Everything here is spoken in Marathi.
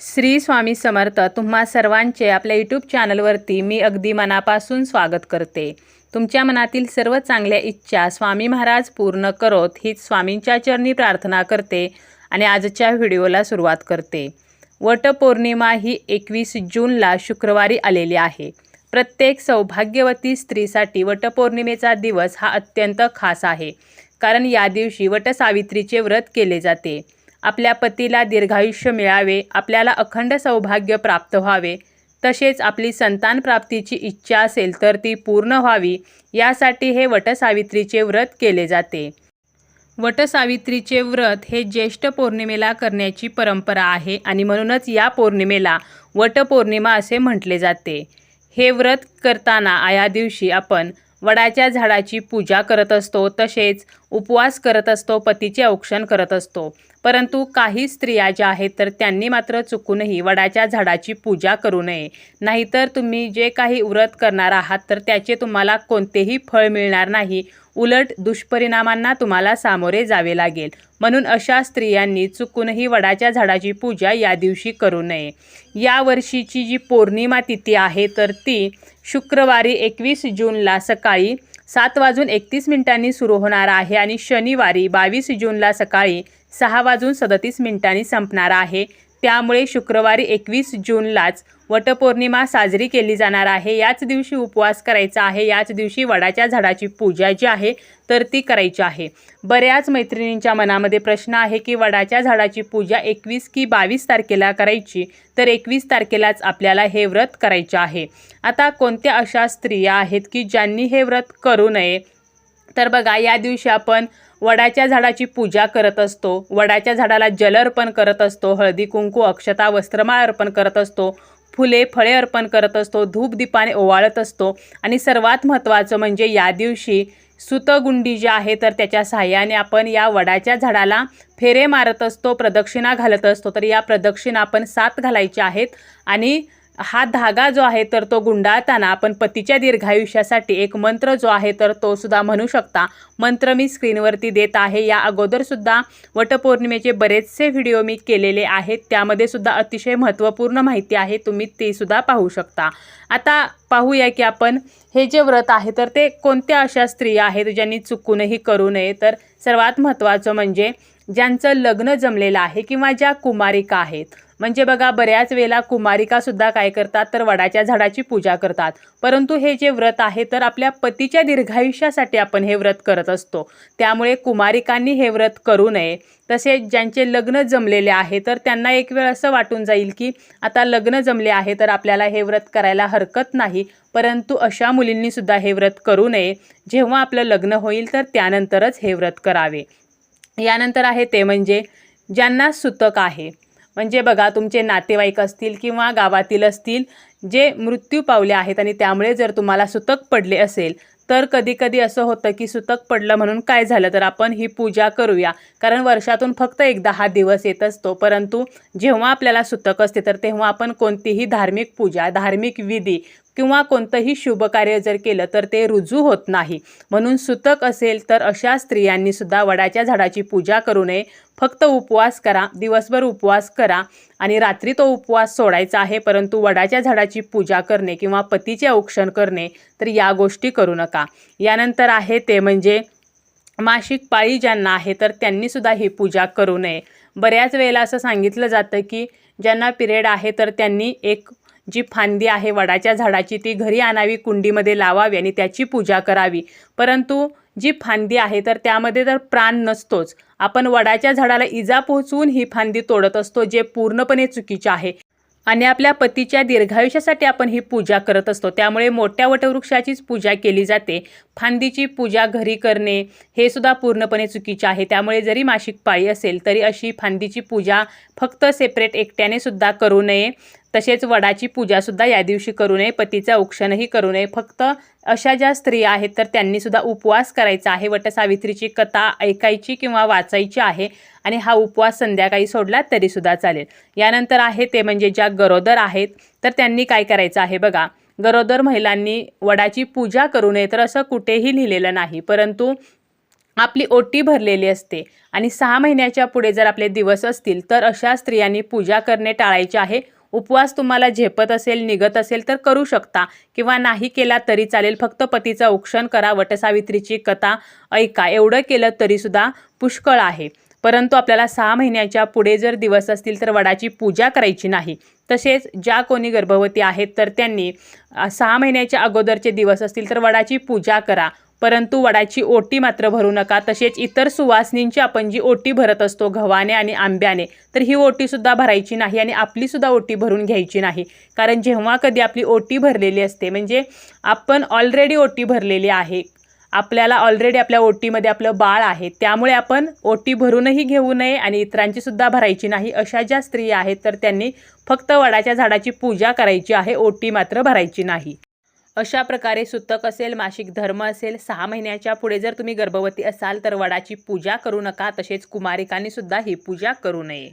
श्री स्वामी समर्थ तुम्हा सर्वांचे आपल्या यूट्यूब चॅनलवरती मी अगदी मनापासून स्वागत करते. तुमच्या मनातील सर्व चांगल्या इच्छा स्वामी महाराज पूर्ण करोत हीच स्वामींच्या चरणी प्रार्थना करते आणि आजच्या व्हिडिओला सुरुवात करते. वटपौर्णिमा ही एकवीस जूनला शुक्रवारी आलेली आहे. प्रत्येक सौभाग्यवती स्त्रीसाठी वटपौर्णिमेचा दिवस हा अत्यंत खास आहे कारण या दिवशी वटसावित्रीचे व्रत केले जाते. आपल्या पतीला दीर्घायुष्य मिळावे आपल्याला अखंड सौभाग्य प्राप्त व्हावे तसेच आपली संतान प्राप्तीची इच्छा असेल तर ती पूर्ण व्हावी यासाठी हे वटसावित्रीचे व्रत केले जाते. वटसावित्रीचे व्रत हे ज्येष्ठ पौर्णिमेला करण्याची परंपरा आहे आणि म्हणूनच या पौर्णिमेला वटपौर्णिमा असे म्हटले जाते. हे व्रत करताना या दिवशी आपण वडाच्या झाडाची पूजा करत असतो तसेच उपवास करत असतो पतीचे औक्षण करत असतो. परंतु काही स्त्रिया ज्या आहेत तर त्यांनी मात्र चुकूनही वडाच्या झाडाची पूजा करू नये. नाहीतर तुम्ही जे काही व्रत करणार आहात तर त्याचे तुम्हाला कोणतेही फळ मिळणार नाही. उलट दुष्परिणामांना तुम्हाला सामोरे जावे लागेल. म्हणून अशा स्त्रियांनी चुकूनही वडाच्या झाडाची पूजा या दिवशी करू नये. या वर्षीची जी पौर्णिमा तिथी आहे तर ती शुक्रवारी एकवीस जूनला सकाळी सात वाजून एकतीस मिनिटांनी सुरू होणार आहे आणि शनिवारी बावीस जूनला सकाळी सहा वाजून सदतीस मिनिटांनी संपणार आहे. त्यामुळे शुक्रवारी एकवीस जूनलाच वटपौर्णिमा साजरी केली जाणार आहे. याच दिवशी उपवास करायचा आहे. याच दिवशी वडाच्या झाडाची पूजा जी आहे तर ती करायची आहे. बऱ्याच मैत्रिणींच्या मनामध्ये प्रश्न आहे की वडाच्या झाडाची पूजा एकवीस की बावीस तारखेला करायची? तर एकवीस तारखेलाच आपल्याला हे व्रत करायचे आहे. आता कोणत्या अशा स्त्रिया आहेत की ज्यांनी हे व्रत करू नये? तर बघा या दिवशी आपण वडाच्या झाडाची पूजा करत असतो. वडाच्या झाडाला जल अर्पण करत असतो. हळदी कुंकू अक्षता वस्त्रमाळ अर्पण करत असतो. फुले फळे अर्पण करत असतो. धूप दीपाने ओवाळत असतो. आणि सर्वात महत्त्वाचं म्हणजे या दिवशी सुतगुंडी जी आहे तर त्याच्या सहाय्याने आपण या वडाच्या झाडाला फेरे मारत असतो प्रदक्षिणा घालत असतो. तर या प्रदक्षिणा आपण सात घालायच्या आहेत. आणि हा धागा जो आहे तर तो गुंडाळताना आपण पतीच्या दीर्घायुष्यासाठी एक मंत्र जो आहे तर तो सुद्धा म्हणू शकता. मंत्र मी स्क्रीनवरती देत आहे. या अगोदरसुद्धा वटपौर्णिमेचे बरेचसे व्हिडिओ मी केलेले आहेत. त्यामध्ये सुद्धा अतिशय महत्त्वपूर्ण माहिती आहे. तुम्ही ते सुद्धा पाहू शकता. आता पाहूया की आपण हे जे व्रत आहे तर ते कोणत्या अशा स्त्रिया आहेत ज्यांनी चुकूनही करू नये? तर सर्वात महत्त्वाचं म्हणजे ज्यांचं लग्न जमलेलं आहे किंवा ज्या कुमारिका आहेत. म्हणजे बघा बऱ्याच वेळेला कुमारिकासुद्धा काय करतात तर वडाच्या झाडाची पूजा करतात. परंतु हे जे व्रत आहे तर आपल्या पतीच्या दीर्घायुष्यासाठी आपण हे व्रत करत असतो. त्यामुळे कुमारिकांनी हे व्रत करू नये. तसेच ज्यांचे लग्न जमलेले आहे तर त्यांना एक वेळ असं वाटून जाईल की आता लग्न जमले आहे तर आपल्याला हे व्रत करायला हरकत नाही. परंतु अशा मुलींनीसुद्धा हे व्रत करू नये. जेव्हा आपलं लग्न होईल तर त्यानंतरच हे व्रत करावे. यानंतर आहे ते म्हणजे ज्यांना सुतक आहे. म्हणजे बघा तुमचे नातेवाईक असतील किंवा गावातील असतील जे मृत्यू पावले आहेत आणि त्यामुळे जर तुम्हाला सुतक पडले असेल तर कधी कधी असं होतं की सुतक पडलं म्हणून काय झालं तर आपण ही पूजा करूया. कारण वर्षातून फक्त एकदा हा दिवस येत असतो परंतु जेव्हा आपल्याला सुतक असते तर तेव्हा आपण कोणतीही धार्मिक पूजा धार्मिक विधी किंवा कोणतंही शुभ कार्य जर केलं तर ते रुजू होत नाही. म्हणून सुतक असेल तर अशा स्त्रियांनी सुद्धा वडाच्या झाडाची पूजा करू नये. फक्त उपवास करा दिवसभर उपवास करा आणि रात्री तो उपवास सोडायचा आहे परंतु वडाच्या झाडाची पूजा करणे किंवा पतीचे औक्षण करणे तर या गोष्टी करू नका. यानंतर आहे ते म्हणजे मासिक पाळी ज्यांना आहे तर त्यांनीसुद्धा ही पूजा करू नये. बऱ्याच वेळेला असं सांगितलं जातं की ज्यांना पिरियड आहे तर त्यांनी एक जी फांदी आहे वडाच्या झाडाची ती घरी आणावी कुंडीमध्ये लावावी आणि त्याची पूजा करावी. परंतु जी फांदी आहे तर त्यामध्ये तर प्राण नसतोच. आपण वडाच्या झाडाला इजा पोहोचवून ही फांदी तोडत असतो जे पूर्णपणे चुकीचे आहे. आणि आपल्या पतीच्या दीर्घायुष्यासाठी आपण ही पूजा करत असतो. त्यामुळे मोठ्या वटवृक्षाचीच पूजा केली जाते. फांदीची पूजा घरी करणे हे सुद्धा पूर्णपणे चुकीचे आहे. त्यामुळे जरी मासिक पाळी असेल तरी अशी फांदीची पूजा फक्त सेपरेट एकट्याने सुद्धा करू नये. तसेच वडाची पूजासुद्धा या दिवशी करू नये पतीचं औक्षणही करू नये. फक्त अशा ज्या स्त्रिया आहेत तर त्यांनीसुद्धा उपवास करायचा आहे. वटसावित्रीची कथा ऐकायची किंवा वाचायची आहे आणि हा उपवास संध्याकाळी सोडला तरीसुद्धा चालेल. यानंतर आहे ते म्हणजे ज्या गरोदर आहेत तर त्यांनी काय करायचं आहे बघा. गरोदर महिलांनी वडाची पूजा करू नये तर असं कुठेही लिहिलेलं नाही. परंतु आपली ओटी भरलेली असते आणि सहा महिन्याच्या पुढे जर आपले दिवस असतील तर अशा स्त्रियांनी पूजा करणे टाळायचे आहे. उपवास तुम्हाला झेपत असेल निघत असेल तर करू शकता. किंवा नाही केला तरी चालेल. फक्त पतीचं औक्षण करा. वटसावित्रीची कथा ऐका. एवढं केलं तरीसुद्धा पुष्कळ आहे. परंतु आपल्याला सहा महिन्याच्या पुढे जर दिवस असतील तर वडाची पूजा करायची नाही. तसेच ज्या कोणी गर्भवती आहेत तर त्यांनी सहा महिन्याच्या अगोदरचे दिवस असतील तर वडाची पूजा करा. परंतु वडाची ओटी मात्र भरू नका. तसेच इतर सुवासनींची आपण जी ओटी भरत असतो गव्हाने आणि आंब्याने तर ही ओटीसुद्धा भरायची नाही आणि आपलीसुद्धा ओटी भरून घ्यायची नाही. कारण जेव्हा कधी आपली ओटी भरलेली असते म्हणजे आपण ऑलरेडी ओटी भरलेली आहे आपल्याला ऑलरेडी आपल्या ओटीमध्ये आपलं बाळ आहे त्यामुळे आपण ओटी भरूनही घेऊ नये आणि इतरांचीसुद्धा भरायची नाही अशा ज्या स्त्रिया आहेत तर त्यांनी फक्त वडाच्या झाडाची पूजा करायची आहे ओटी मात्र भरायची नाही. अशा प्रकारे सुतक असेल मासिक धर्म असेल सहा महिन्याच्या पुढे जर तुम्ही गर्भवती असाल तर वडाची पूजा करू नका. तसेच कुमारिकांनी सुद्धा ही पूजा करू नये.